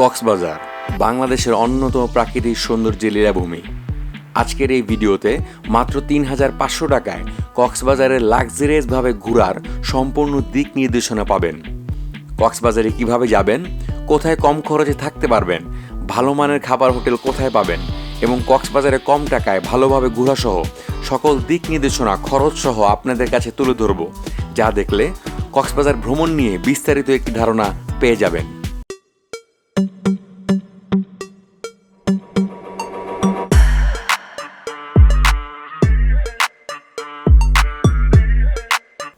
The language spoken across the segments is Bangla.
কক্সবাজার, বাংলাদেশের অন্যতম প্রাকৃতিক সৌন্দর্যের লীলাভূমি। আজকের এই ভিডিওতে মাত্র তিন হাজার পাঁচশো টাকায় কক্সবাজারের লাক্সারিয়াসভাবে ঘোরার সম্পূর্ণ দিক নির্দেশনা পাবেন। কক্সবাজারে কীভাবে যাবেন, কোথায় কম খরচে থাকতে পারবেন, ভালো মানের খাবার হোটেল কোথায় পাবেন এবং কক্সবাজারে কম টাকায় ভালোভাবে ঘোরাসহ সকল দিক নির্দেশনা খরচ সহ আপনাদের কাছে তুলে ধরব। যা দেখলে কক্সবাজার ভ্রমণ নিয়ে বিস্তারিত একটি ধারণা পেয়ে যাবেন।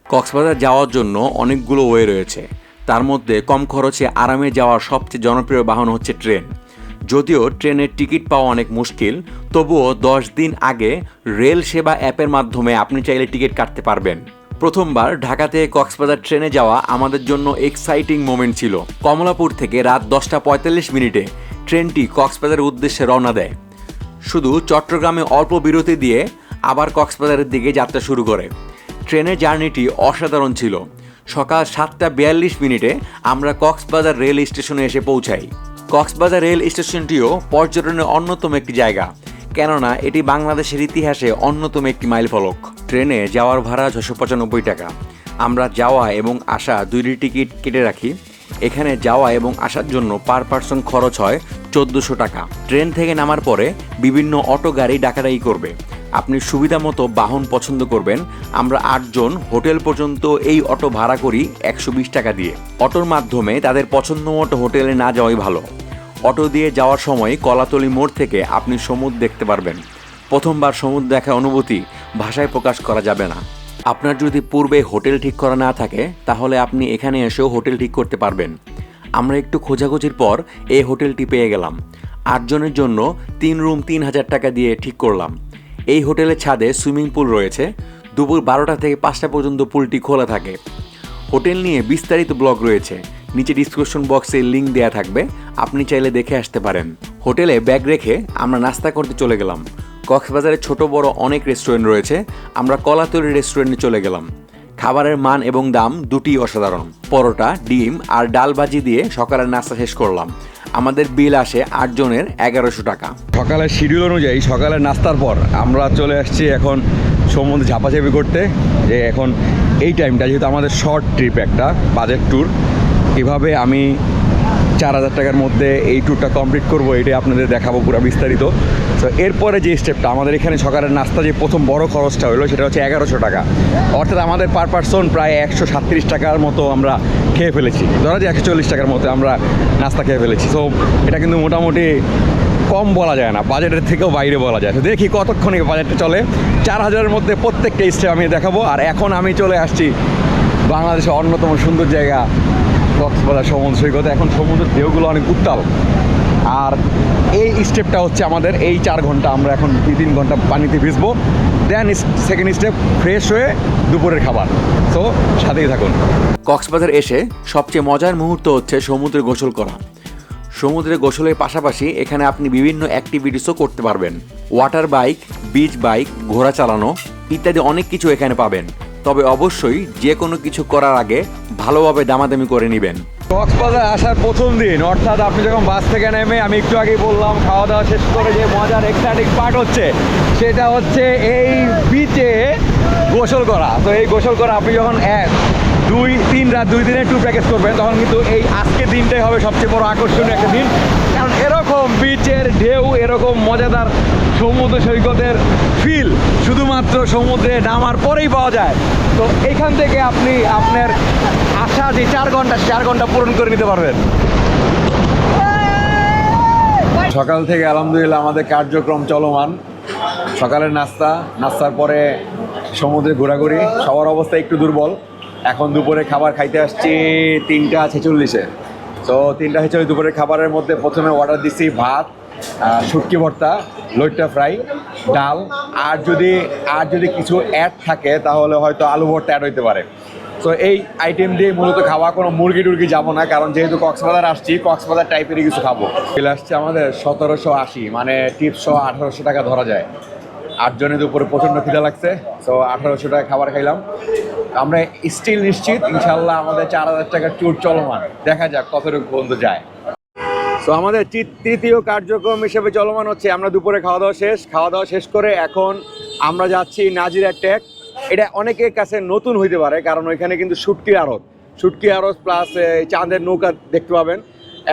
কক্সবাজার যাওয়ার জন্য অনেকগুলো ওয়ে রয়েছে। তার মধ্যে কম খরচে আরামে যাওয়ার সবচেয়ে জনপ্রিয় বাহন হচ্ছে ট্রেন। যদিও ট্রেনের টিকিট পাওয়া অনেক মুশকিল, তবুও দশ দিন আগে রেল সেবা অ্যাপের মাধ্যমে আপনি চাইলে টিকিট কাটতে পারবেন। প্রথমবার ঢাকা থেকে কক্সবাজার ট্রেনে যাওয়া আমাদের জন্য এক্সাইটিং মোমেন্ট ছিল। কমলাপুর থেকে রাত দশটা পঁয়তাল্লিশ মিনিটে ট্রেনটি কক্সবাজারের উদ্দেশ্যে রওনা দেয়। শুধু চট্টগ্রামে অল্প বিরতি দিয়ে আবার কক্সবাজারের দিকে যাত্রা শুরু করে। ট্রেনের জার্নিটি অসাধারণ ছিল। সকাল সাতটা বিয়াল্লিশ মিনিটে আমরা কক্সবাজার রেল স্টেশনে এসে পৌঁছাই। কক্সবাজার রেল স্টেশনটিও পর্যটনের অন্যতম একটি জায়গা। কেননা এটি বাংলাদেশের ইতিহাসে অন্যতম একটি মাইলফলক ট্রেনে যাওয়ার ভাড়া ছশো পঁচানব্বই টাকা। আমরা যাওয়া এবং আসা দুইটি টিকিট কেটে রাখি। এখানে যাওয়া এবং আসার জন্য পার পার্সন খরচ হয় চোদ্দোশো টাকা। ট্রেন থেকে নামার পরে বিভিন্ন অটো গাড়ি ডাকাডাকি করবে। আপনি সুবিধা মতো বাহন পছন্দ করবেন। আমরা আটজন হোটেল পর্যন্ত এই অটো ভাড়া করি একশো বিশ টাকা দিয়ে। অটোর মাধ্যমে তাদের পছন্দ মতো হোটেলে না যাওয়াই ভালো। অটো দিয়ে যাওয়ার সময় কলাতলি মোড় থেকে আপনি সমুদ্র দেখতে পারবেন। প্রথমবার সমুদ্র দেখার অনুভূতি ভাষায় প্রকাশ করা যাবে না। আপনার যদি পূর্বে হোটেল ঠিক করা না থাকে, তাহলে আপনি এখানে এসেও হোটেল ঠিক করতে পারবেন। আমরা একটু খোঁজাখুঁজির পর এই হোটেলটি পেয়ে গেলাম। আটজনের জন্য তিন রুম তিন হাজার টাকা দিয়ে ঠিক করলাম। এই হোটেলের ছাদে সুইমিং পুল রয়েছে। দুপুর বারোটা থেকে পাঁচটা পর্যন্ত পুলটি খোলা থাকে। হোটেল নিয়ে বিস্তারিত ব্লগ রয়েছে। নিচে ডিসক্রিপশন বক্সে লিঙ্ক দেওয়া থাকবে। আপনি চাইলে দেখে আসতে পারেন। হোটেলে ব্যাগ রেখে আমরা নাস্তা করতে চলে গেলাম। কক্সবাজারে ছোট বড় অনেক রেস্টুরেন্ট রয়েছে। আমরা কলাতরি রেস্টুরেন্টে চলে গেলাম। খাবারের মান এবং দাম দুটি অসাধারণ। পরোটা, ডিম আর ডাল ভাজি দিয়ে সকালের নাস্তা শেষ করলাম। আমাদের বিল আসে আটজনের এগারোশো টাকা। সকালের শিডিউল অনুযায়ী সকালের নাস্তার পর আমরা চলে আসছি এখন সমুদ্রে ঝাপাঝাপি করতে। যে এখন এই টাইমটা যেহেতু আমাদের শর্ট ট্রিপ একটা বাজেট ট্যুর এভাবে আমি চার হাজার টাকার মধ্যে এই ট্যুরটা কমপ্লিট করব, এটাই আপনাদের দেখাবো পুরো বিস্তারিত। তো এরপরে যে স্টেপটা আমাদের এখানে সকালের নাস্তা যে প্রথম বড় খরচটা হলো, সেটা হচ্ছে এগারোশো টাকা। অর্থাৎ আমাদের পার পার্সন প্রায় একশো সাতত্রিশ টাকার মতো আমরা খেয়ে ফেলেছি। ধরা যায় একশো চল্লিশ টাকার মতো আমরা নাস্তা খেয়ে ফেলেছি। তো এটা কিন্তু মোটামুটি কম বলা যায় না, বাজেটের থেকেও বাইরে বলা যায়। দেখি কতক্ষণ বাজেটটা চলে। চার হাজারের মধ্যে প্রত্যেকটা স্টেপ আমি দেখাবো। আর এখন আমি চলে আসছি বাংলাদেশের অন্যতম সুন্দর জায়গা কক্সবাজার সমুদ্র সৈকতে। এখন সমুদ্রের ঢেউগুলো অনেক উত্তাল। আর এই স্টেপটা হচ্ছে আমাদের এই চার ঘণ্টা। আমরা এখন দুই তিন ঘণ্টা পানিতে ভিজবো। দেন সেকেন্ড স্টেপ ফ্রেশ হয়ে দুপুরের খাবার। তো সাথেই থাকুন। কক্সবাজার এসে সবচেয়ে মজার মুহূর্ত হচ্ছে সমুদ্রে গোসল করা। সমুদ্রে গোসলের পাশাপাশি এখানে আপনি বিভিন্ন অ্যাক্টিভিটিসও করতে পারবেন। ওয়াটার বাইক বিচ বাইক ঘোড়া চালানো ইত্যাদি অনেক কিছু এখানে পাবেন। তবে অবশ্যই যে কোনো কিছু করার আগে ভালোভাবে দামাদামি করে নেবেন। কক্সবাজার আসার প্রথম দিন, অর্থাৎ আপনি যখন বাস থেকে নেমে, আমি একটু আগেই বললাম খাওয়া দাওয়া শেষ করে যে মজার এক্সাইটিং পার্ট হচ্ছে, সেটা হচ্ছে এই বিচে গোসল করা। তো এই গোসল করা আপনি যখন দুই, তিন রাত, দুই দিনের ট্যুর প্যাকেজ করবেন তখন কিন্তু এই আজকের দিনটাই হবে সবচেয়ে বড় আকর্ষণীয় একটা দিন। কারণ এরকম বিচের ঢেউ, এরকম মজাদার সমুদ্র সৈকতের ফিল শুধুমাত্র সমুদ্রে নামার পরেই পাওয়া যায়। তো এখান থেকে আপনি আপনার আসা যে চার ঘণ্টা চার ঘণ্টা পূরণ করে নিতে পারবেন। সকাল থেকে আলহামদুলিল্লাহ আমাদের কার্যক্রম চলমান। সকালের নাস্তা, নাস্তার পরে সমুদ্রে ঘোরাঘুরি, সবার অবস্থা একটু দুর্বল। এখন দুপুরে খাবার খাইতে আসছি তিনটা ছেচল্লিশে। তো তিনটা ছেচল্লিশ দুপুরের খাবারের মধ্যে প্রথমে অর্ডার দিচ্ছি ভাত শুটকি ভর্তা, লইট্টা ফ্রাই, ডাল। আর যদি আর যদি কিছু অ্যাড থাকে, তাহলে হয়তো আলু ভর্তা অ্যাড হইতে পারে। তো এই আইটেম দিয়ে মূলত খাওয়া কোনো মুরগি টুরগি যাব না, কারণ যেহেতু কক্সবাজার আসছি, কক্সবাজার টাইপেরই কিছু খাব। বিল আসছে আমাদের সতেরোশো আশি মানে টিপসহ আঠারোশো টাকা ধরা যায়। আটজনের উপরে প্রচণ্ড খিদা লাগছে, তো আঠারোশো টাকা খাবার খাইলাম। আমরা স্টিল নিশ্চিত ইনশাল্লাহ আমাদের চার হাজার টাকার ট্যুর চলমান। দেখা যাক কতটুকু পর্যন্ত যায়। তো আমাদের তৃতীয় কার্যক্রম হিসেবে চলমান হচ্ছে, আমরা দুপুরে খাওয়া দাওয়া শেষ খাওয়া দাওয়া শেষ করে এখন আমরা যাচ্ছি নাজিরা ট্যাক এটা অনেকের কাছে নতুন হইতে পারে, কারণ ওইখানে কিন্তু সুটকি আড়ত। শুটকি আড়ত প্লাস চাঁদের নৌকা দেখতে পাবেন।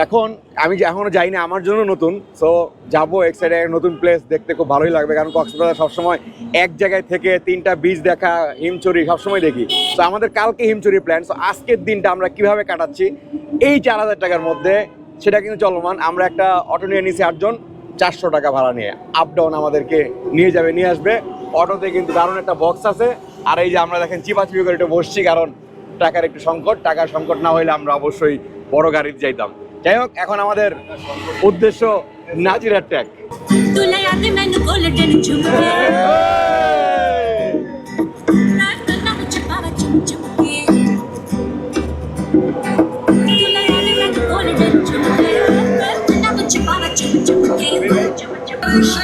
এখন আমি যে এখনও যাইনি, আমার জন্য নতুন। সো যাব এক সাইডে নতুন প্লেস দেখতে, খুব ভালোই লাগবে। কারণ কক্সবাজার সবসময় এক জায়গায় থেকে তিনটা বিচ দেখা হিমচুরি সবসময় দেখি। তো আমাদের কালকে হিমচুরি প্ল্যান সো আজকের দিনটা আমরা কীভাবে কাটাচ্ছি, এই চার হাজার টাকার মধ্যে সেটা কিন্তু চলমান। আমরা একটা অটো নিয়ে নিছি আটজন, চারশো টাকা ভাড়া নিয়ে। আপ ডাউন আমাদেরকে নিয়ে যাবে, নিয়ে আসবে। অটোতে কিন্তু দারুণ একটা বক্স আছে। আর এই যে আমরা দেখেন চিপাচিপি করে একটু বসছি, কারণ টাকার একটু সংকট। টাকার সংকট না হইলে আমরা অবশ্যই বড় গাড়িতে যাইতাম। যাই হোক এখন আমাদের উদ্দেশ্য নাজিরা ট্যাগ। Thank you.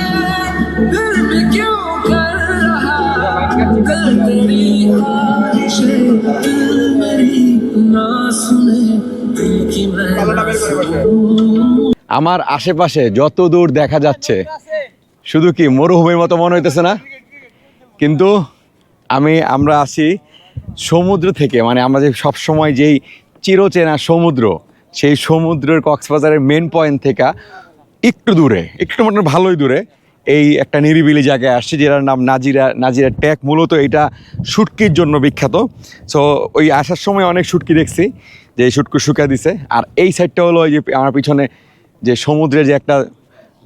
আমার আশেপাশে যত দূর দেখা যাচ্ছে, শুধু কি মরুভূমির মতো মনে হইতেছে না? কিন্তু আমি, আমরা আসি সমুদ্র থেকে মানে আমরা যে সবসময় যেই চিরচেনা সমুদ্র, সেই সমুদ্রের কক্সবাজারের মেন পয়েন্ট থেকে একটু দূরে, একটু মানে ভালোই দূরে, এই একটা নিরিবিলি জায়গায় আসছি, যেটার নাম নাজিরা নাজিরা ট্যাক মূলত এটা শুটকির জন্য বিখ্যাত। সো ওই আসার সময় অনেক শুটকি দেখছি। যে শুটকু শুকা দিছে। আর এই সাইডটা হলো ওই যে আমার পিছনে যে সমুদ্রে যে একটা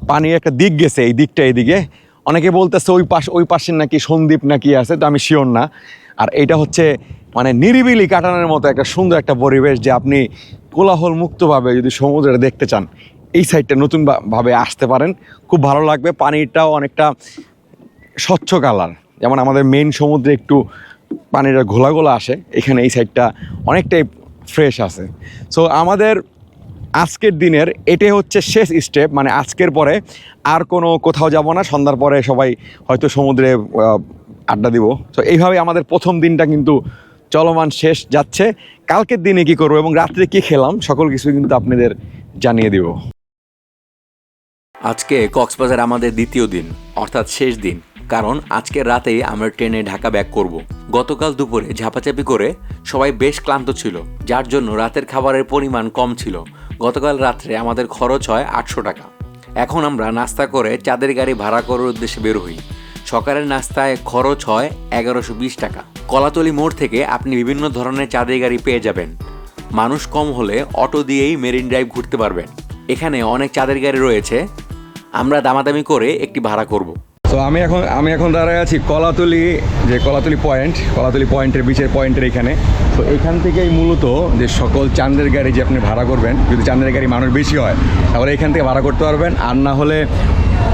পানির একটা দিক গেছে, এই দিকটা এইদিকে অনেকে বলতেছে ওই পাশ ওই পাশের নাকি সন্দ্বীপ নাকি আছে, তো আমি শিওর না। আর এইটা হচ্ছে মানে নিরিবিলি কাটানোর মতো একটা সুন্দর একটা পরিবেশ যে আপনি কোলাহল মুক্তভাবে যদি সমুদ্রে দেখতে চান, এই সাইডটা নতুন বা- ভাবে আসতে পারেন। খুব ভালো লাগবে, পানিটাও অনেকটা স্বচ্ছ কালার। যেমন আমাদের মেন সমুদ্রে একটু পানিটা ঘোলা আসে, এখানে এই সাইডটা অনেকটাই ফ্রেশ আছে। সো আমাদের আজকের দিনের এটাই হচ্ছে শেষ স্টেপ মানে আজকের পরে আর কোনো কোথাও যাব না, সন্ধ্যার পরে সবাই হয়তো সমুদ্রে আড্ডা দিব। তো এইভাবে আমাদের প্রথম দিনটা কিন্তু চলমান শেষ যাচ্ছে। কালকের দিনে কি করব এবং রাত্রে কি খেলাম, সকল কিছু কিন্তু আপনাদের জানিয়ে দিব। আজকে কক্সবাজার আমাদের দ্বিতীয় দিন, অর্থাৎ শেষ দিন। কারণ আজকের রাতেই আমরা ট্রেনে ঢাকা ব্যাক করব। গতকাল দুপুরে ঝাপাচাপি করে সবাই বেশ ক্লান্ত ছিল, যার জন্য রাতের খাবারের পরিমাণ কম ছিল। গতকাল রাত্রে আমাদের খরচ হয় আটশো টাকা। এখন আমরা নাস্তা করে চাঁদের গাড়ি ভাড়া করার উদ্দেশ্যে বের হই। সকালের নাস্তায় খরচ হয় এগারোশো বিশ টাকা। কলাতলি মোড় থেকে আপনি বিভিন্ন ধরনের চাঁদের গাড়ি পেয়ে যাবেন। মানুষ কম হলে অটো দিয়েই মেরিন ড্রাইভ ঘুরতে পারবেন। এখানে অনেক চাঁদের গাড়ি রয়েছে। আমরা দামাদামি করে একটি ভাড়া করব। তো আমি এখন আমি এখন দাঁড়ায় আছি কলাতলি, যে কলাতলি পয়েন্ট, কলাতলি পয়েন্টের বিচের পয়েন্টের এখানে। তো এখান থেকেই মূলত যে সকল চান্দের গাড়ি যে আপনি ভাড়া করবেন, যদি চান্দের গাড়ি মানুষ বেশি হয়, তাহলে এখান থেকে ভাড়া করতে পারবেন। আর না হলে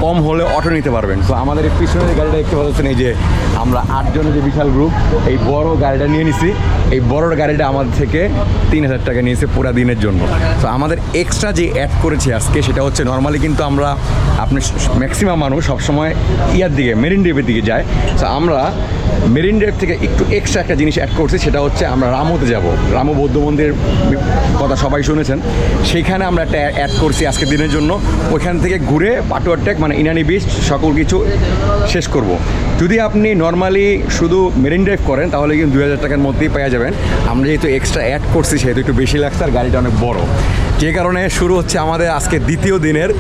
কম হলে অটো নিতে পারবেন। তো আমাদের এই যে গাড়িটা দেখতে পাচ্ছেন, এই যে আমরা আটজনের যে বিশাল গ্রুপ এই বড় গাড়িটা নিয়ে নিছি। এই বড় গাড়িটা আমাদের থেকে তিন হাজার টাকা নিয়েছে পুরা দিনের জন্য। তো আমাদের এক্সট্রা যে অ্যাড করেছি আজকে, সেটা হচ্ছে নর্মালি কিন্তু আমরা আপনি ম্যাক্সিমাম মানুষ সবসময় ইয়ার দিকে মেরিন ড্রাইভের দিকে যায়। তো আমরা মেরিন ড্রাইভ থেকে একটু এক্সট্রা একটা জিনিস অ্যাড করছি, সেটা হচ্ছে আমরা রামোতে যাব। রামো বৌদ্ধ মন্দিরের কথা সবাই শুনেছেন। সেইখানে আমরা একটা অ্যাড করছি আজকের দিনের জন্য। ওইখান থেকে ঘুরে পাটুয়ারটেক মানে ইনানি বিচ সকল কিছু শেষ করব। যদি আপনি নর্মালি শুধু মেরিন ড্রাইভ করেন, তাহলে কিন্তু দুই হাজার টাকার মধ্যেই পাওয়া যাবেন। আমরা যেহেতু এক্সট্রা অ্যাড করছি, সেহেতু একটু বেশি লাগছে, আর গাড়িটা অনেক বড়। যে কারণে শুরু হচ্ছে আমাদের আজকে দ্বিতীয় দিনের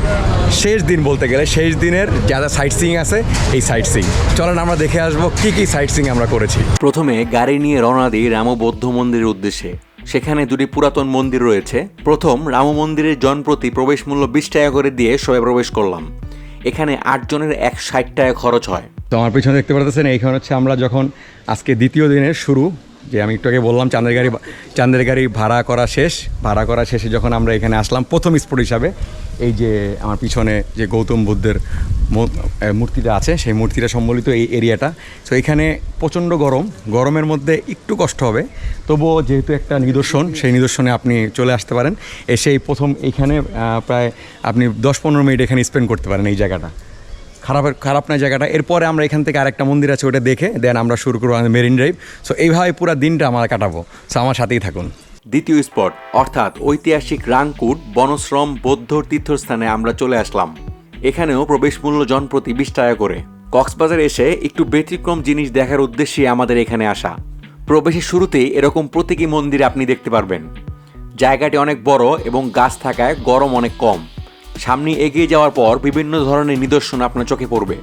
শেষ দিন বলতে গেলে। শেষ দিনের যা যা সাইট সিং আছে এই সাইট সিং চলেন আমরা দেখে আসব কী কী সাইট সিং আমরা করেছি। প্রথমে গাড়ি নিয়ে রওনা দিই রাম বৌদ্ধ মন্দিরের উদ্দেশ্যে। সেখানে দুটি পুরাতন মন্দির রয়েছে। প্রথম রাম মন্দিরের জনপ্রতি প্রবেশ মূল্য বিশ টাকা করে দিয়ে সবাই প্রবেশ করলাম। এখানে আটজনের এক ষাট টাকা খরচ হয়। তো আমার পিছনে দেখতে পারতেছেন এইখানে হচ্ছে আমরা যখন আজকে দ্বিতীয় দিনের শুরু যে আমি একটু আগে বললাম চাঁদের গাড়ি চাঁদের গাড়ি ভাড়া করা শেষ। ভাড়া করা শেষে যখন আমরা এখানে আসলাম প্রথম স্পট হিসাবে এই যে আমার পিছনে যে গৌতম বুদ্ধের মূর্তিটা আছে সেই মূর্তিটা সম্বলিত এই এরিয়াটা। তো এখানে প্রচণ্ড গরম গরমের মধ্যে একটু কষ্ট হবে। তবুও যেহেতু একটা নিদর্শন সেই নিদর্শনে আপনি চলে আসতে পারেন। এসে এই প্রথম এইখানে আহ, প্রায় আপনি দশ পনেরো মিনিট এখানে স্পেন্ড করতে পারেন এই জায়গাটা। খারাপ খারাপ না জায়গাটা। এরপরে আমরা এখান থেকে আরেকটা মন্দির আছে, ওটা দেখে দেন আমরা শুরু করব মেরিন ড্রাইভ। সো এইভাবে পুরো দিনটা আমরা কাটাবো। সো আমার সাথেই থাকুন। দ্বিতীয় স্পট, অর্থাৎ ঐতিহাসিক রাংকুট বনশ্রম, বৌদ্ধ তীর্থস্থানে আমরা চলে আসলাম। এখানেও প্রবেশ মূল্য জনপ্রতি বিশ টাকা করে। কক্সবাজার এসে একটু ব্যতিক্রম জিনিস দেখার উদ্দেশ্যে আমাদের এখানে আসা। প্রবেশের শুরুতেই এরকম প্রতীকী মন্দির আপনি দেখতে পারবেন। জায়গাটি অনেক বড় এবং গাছ থাকায় গরম অনেক কম। সামনে এগিয়ে যাওয়ার পর বিভিন্ন ধরনের নিদর্শন আপনার চোখে পড়বে।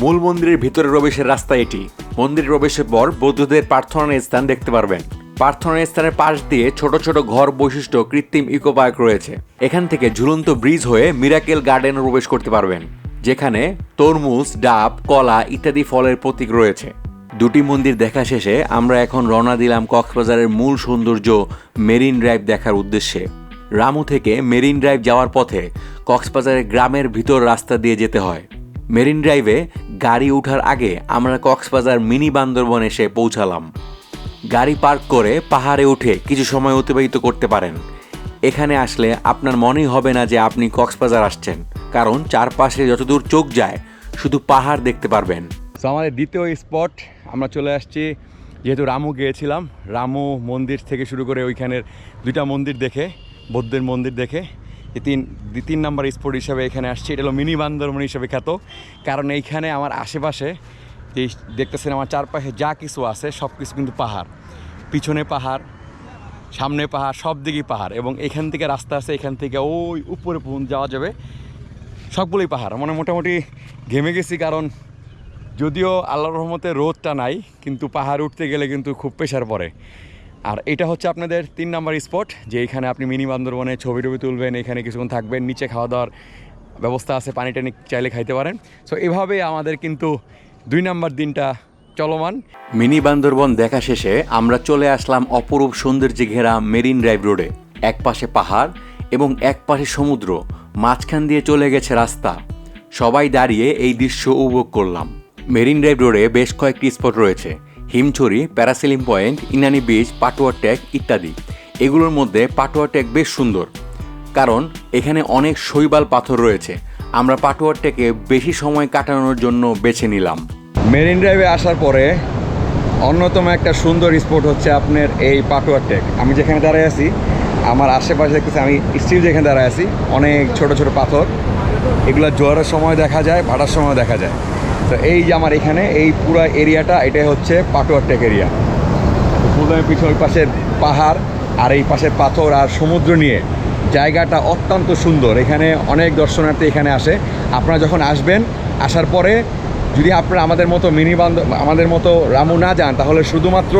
মূল মন্দিরের ভিতরে প্রবেশের রাস্তা এটি। মন্দির প্রবেশের পর বৌদ্ধদের প্রার্থনার স্থান দেখতে পারবেন। প্রার্থনার স্থানের পাশ দিয়ে ছোট ছোট ঘর বৈশিষ্ট্য কৃত্রিম ইকো পার্ক রয়েছে। এখান থেকে ঝুলন্ত ব্রিজ হয়ে মিরাকেল গার্ডেনে প্রবেশ করতে পারবেন, যেখানে তরমুজ, ডাব, কলা ইত্যাদি ফলের প্রতীক রয়েছে। দুটি মন্দির দেখা শেষে আমরা এখন রওনা দিলাম কক্সবাজারের মূল সৌন্দর্য মেরিন ড্রাইভ দেখার উদ্দেশ্যে। রামু থেকে মেরিন ড্রাইভ যাওয়ার পথে কক্সবাজারের গ্রামের ভিতর রাস্তা দিয়ে যেতে হয়। মেরিন ড্রাইভে গাড়ি ওঠার আগে আমরা কক্সবাজার মিনি বান্দরবন এসে পৌঁছালাম। গাড়ি পার্ক করে পাহাড়ে উঠে কিছু সময় অতিবাহিত করতে পারেন। এখানে আসলে আপনার মনেই হবে না যে আপনি কক্সবাজার আসছেন, কারণ চারপাশে যতদূর চোখ যায়, শুধু পাহাড় দেখতে পারবেন। সো আমাদের দ্বিতীয় স্পট আমরা চলে আসছি। যেহেতু রামু গিয়েছিলাম, রামু মন্দির থেকে শুরু করে ওইখানের দুইটা মন্দির দেখে, বৌদ্ধের মন্দির দেখে। তিন তিন নাম্বার স্পট হিসাবে এখানে আসছি। এটা হলো মিনি বান্দরবন হিসেবে খ্যাত। কারণ এইখানে আমার আশেপাশে যে দেখতেছেন আমার চারপাশে যা কিছু আছে সব কিছু কিন্তু পাহাড়। পিছনে পাহাড়, সামনে পাহাড়, সব দিকেই পাহাড়। এবং এখান থেকে রাস্তা আছে, এখান থেকে ওই উপরে যাওয়া যাবে। সবগুলোই পাহাড়। মানে মোটামুটি ঘেমে গেছি কারণ যদিও আল্লাহর রহমতে রোদটা নাই, কিন্তু পাহাড় উঠতে গেলে কিন্তু খুব প্রেশার পড়ে। আর এটা হচ্ছে আপনাদের তিন নাম্বার স্পট, যে এখানে আপনি মিনি বান্দরবনে ছবি টবি তুলবেন, এখানে কিছুক্ষণ থাকবেন, নিচে খাওয়া দাওয়ার ব্যবস্থা আছে, পানি টানি চাইলে খাইতে পারেন। সো এভাবে আমাদের কিন্তু দুই নাম্বার দিনটা চলমান। মিনি বান্দরবন দেখা শেষে আমরা চলে আসলাম অপরূপ সৌন্দর্যে ঘেরা মেরিন ড্রাইভ রোডে। এক পাশে পাহাড় এবং এক পাশে সমুদ্র, মাঝখান দিয়ে চলে গেছে রাস্তা। সবাই দাঁড়িয়ে এই দৃশ্য উপভোগ করলাম। মেরিন ড্রাইভ রোডে বেশ কয়েকটি স্পট রয়েছে। Himchhari, parasailing point, Inani beach, Patuartek ইত্যাদি। এগুলোর মধ্যে পাটুয়া ট্যাগ বেশ সুন্দর। কারণ এখানে অনেক শৈবাল পাথর রয়েছে। আমরা পাটুয়ার ট্যাগে বেশি সময় কাটানোর জন্য বেছে নিলাম। মেরিন ড্রাইভে আসার পরে অন্যতম একটা সুন্দর স্পট হচ্ছে আপনার এই পাটুয়ার টেক আমি যেখানে দাঁড়ায় আছি, আমার আশেপাশে দেখতেছি, আমি স্টিল যেখানে দাঁড়ায় আছি, অনেক ছোট ছোট পাথর। এগুলো জোয়ারের সময় দেখা যায়, ভাটার সময় দেখা যায়। তো এই যে আমার এখানে, এই পুরো এরিয়াটা, এটাই হচ্ছে পাটুয়ার টেক এরিয়া। ফুলদামের পিছনে ওই পাশের পাহাড় আর এই পাশের পাথর আর সমুদ্র নিয়ে জায়গাটা অত্যন্ত সুন্দর। এখানে অনেক দর্শনার্থী এখানে আসে। আপনারা যখন আসবেন, আসার পরে যদি আপনারা আমাদের মতো মিনি বান্ধ আমাদের মতো রামু না যান, তাহলে শুধুমাত্র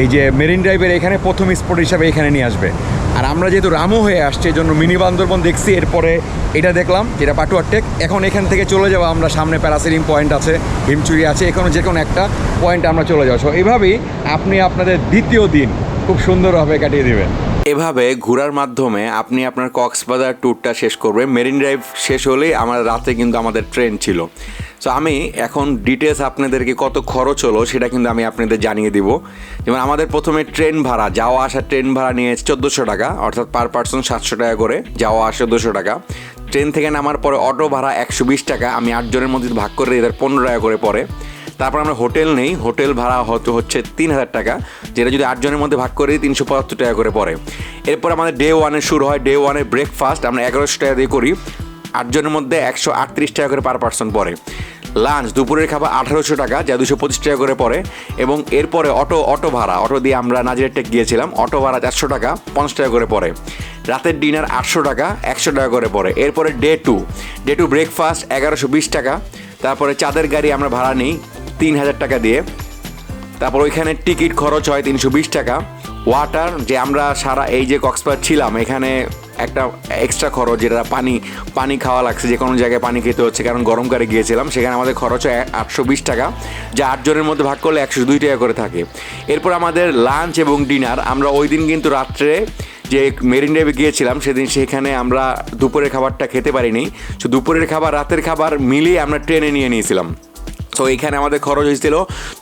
এই যে মেরিন ড্রাইভের এখানে প্রথম স্পট হিসাবে এখানে নিয়ে আসবে। আর আমরা যেহেতু রামু হয়ে আসছে, এই জন্য মিনি বান্দরবন দেখছি। এরপরে এটা দেখলাম, যেটা পাটুয়ার টেক। এখন এখান থেকে চলে যাব আমরা, সামনে প্যারাসিলিং পয়েন্ট আছে, হিমচুরি আছে, এখানে যে কোনো একটা পয়েন্ট আমরা চলে যাব। সো এভাবেই আপনি আপনাদের দ্বিতীয় দিন খুব সুন্দরভাবে কাটিয়ে দেবেন। এভাবে ঘোরার মাধ্যমে আপনি আপনার কক্সবাজার ট্যুরটা শেষ করবেন। মেরিন ড্রাইভ শেষ হলেই আমার রাতে কিন্তু আমাদের ট্রেন ছিল। সো আমি এখন ডিটেলস আপনাদেরকে কত খরচ হলো সেটা কিন্তু আমি আপনাদের জানিয়ে দিব। যেমন আমাদের প্রথমে ট্রেন ভাড়া, যাওয়া আসা ট্রেন ভাড়া নিয়ে চোদ্দোশো টাকা, অর্থাৎ পার পার্সন সাতশো টাকা করে, যাওয়া আসা দুশো টাকা। ট্রেন থেকে নামার পরে অটো ভাড়া একশো বিশ টাকা, আমি আটজনের মধ্যে ভাগ করে এদের পনেরো টাকা করে পড়ে। তারপর আমরা হোটেল নেই। হোটেল ভাড়া হচ্ছে তিন হাজার টাকা, যেটা যদি আটজনের মধ্যে ভাগ করে তিনশো পঁচাত্তর টাকা করে পড়ে। এরপর আমাদের ডে ওয়ানে শুরু হয়। ডে ওয়ানে ব্রেকফাস্ট আমরা এগারোশো টাকা দিয়ে করি। আটজনের মধ্যে একশো আটত্রিশ টাকা করে পার পার্সন পড়ে। লাঞ্চ দুপুরের খাবার আঠারোশো টাকা, যা দুশো পঁচিশ টাকা করে পড়ে। এবং এরপরে অটো অটো ভাড়া, অটো দিয়ে আমরা নাজিরের টেক গিয়েছিলাম। অটো ভাড়া চারশো টাকা, পঞ্চাশ টাকা করে পড়ে। রাতের ডিনার আটশো টাকা, একশো টাকা করে পড়ে। এরপরে day two day two breakfast এগারোশো বিশ টাকা। তারপরে চাঁদের গাড়ি আমরা ভাড়া নিই। তিন হাজার টাকা দিয়ে। তারপর ওইখানে টিকিট খরচ হয় তিনশো বিশ টাকা। ওয়াটার যে আমরা সারা এই যে কক্সবাজার ছিলাম, এখানে একটা এক্সট্রা খরচ যেটা পানি পানি খাওয়া লাগছে, যে কোনো জায়গায় পানি খেতে হচ্ছে, কারণ গরমকালে গিয়েছিলাম, সেখানে আমাদের খরচ হয় আটশো বিশ টাকা, যা আটজনের মধ্যে ভাগ করলে একশো দুই টাকা করে থাকে। এরপর আমাদের লাঞ্চ এবং ডিনার আমরা ওই দিন কিন্তু রাত্রে যে মেরিন ড্রাইভে গিয়েছিলাম, সেদিন সেখানে আমরা দুপুরের খাবারটা খেতে পারিনি। তো দুপুরের খাবার, রাতের খাবার মিলিয়ে আমরা ট্রেনে নিয়ে নিয়েছিলাম। তো এখানে আমাদের খরচ হয়েছিল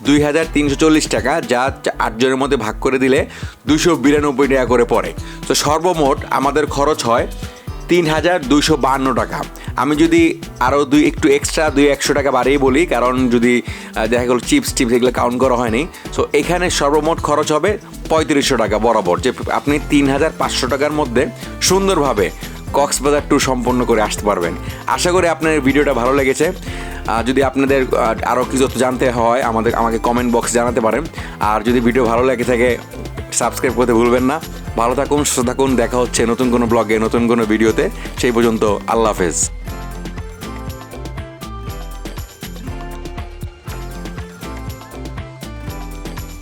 দুই হাজার তিনশো চল্লিশ টাকা, যা আটজনের মধ্যে ভাগ করে দিলে দুশো বিরানব্বই টাকা করে পড়ে। তো সর্বমোট আমাদের খরচ হয় তিন হাজার দুইশো বাহান্ন টাকা। আমি যদি আরও দুই, একটু এক্সট্রা দুই, একশো টাকা বাড়িয়ে বলি, কারণ যদি দেখা গেলো চিপস টিপস এগুলো কাউন্ট করা হয়নি সো এখানে সর্বমোট খরচ হবে পঁয়ত্রিশশো টাকা বরাবর, যে আপনি তিন হাজার পাঁচশো টাকার মধ্যে সুন্দরভাবে কক্সবাজার ট্যুর সম্পন্ন করে আসতে পারবেন। আশা করি আপনার ভিডিওটা ভালো লেগেছে। যদি আপনাদের আরও কিছু জানতে হয়, আমাদের, আমাকে কমেন্ট বক্সে জানাতে পারেন। আর যদি ভিডিও ভালো লাগে থাকে সাবস্ক্রাইব করতে ভুলবেন না। ভালো থাকুন, সুস্থ থাকুন, দেখা হচ্ছে নতুন কোনো ব্লগে নতুন কোনো ভিডিওতে সেই পর্যন্ত আল্লাহ হাফেজ।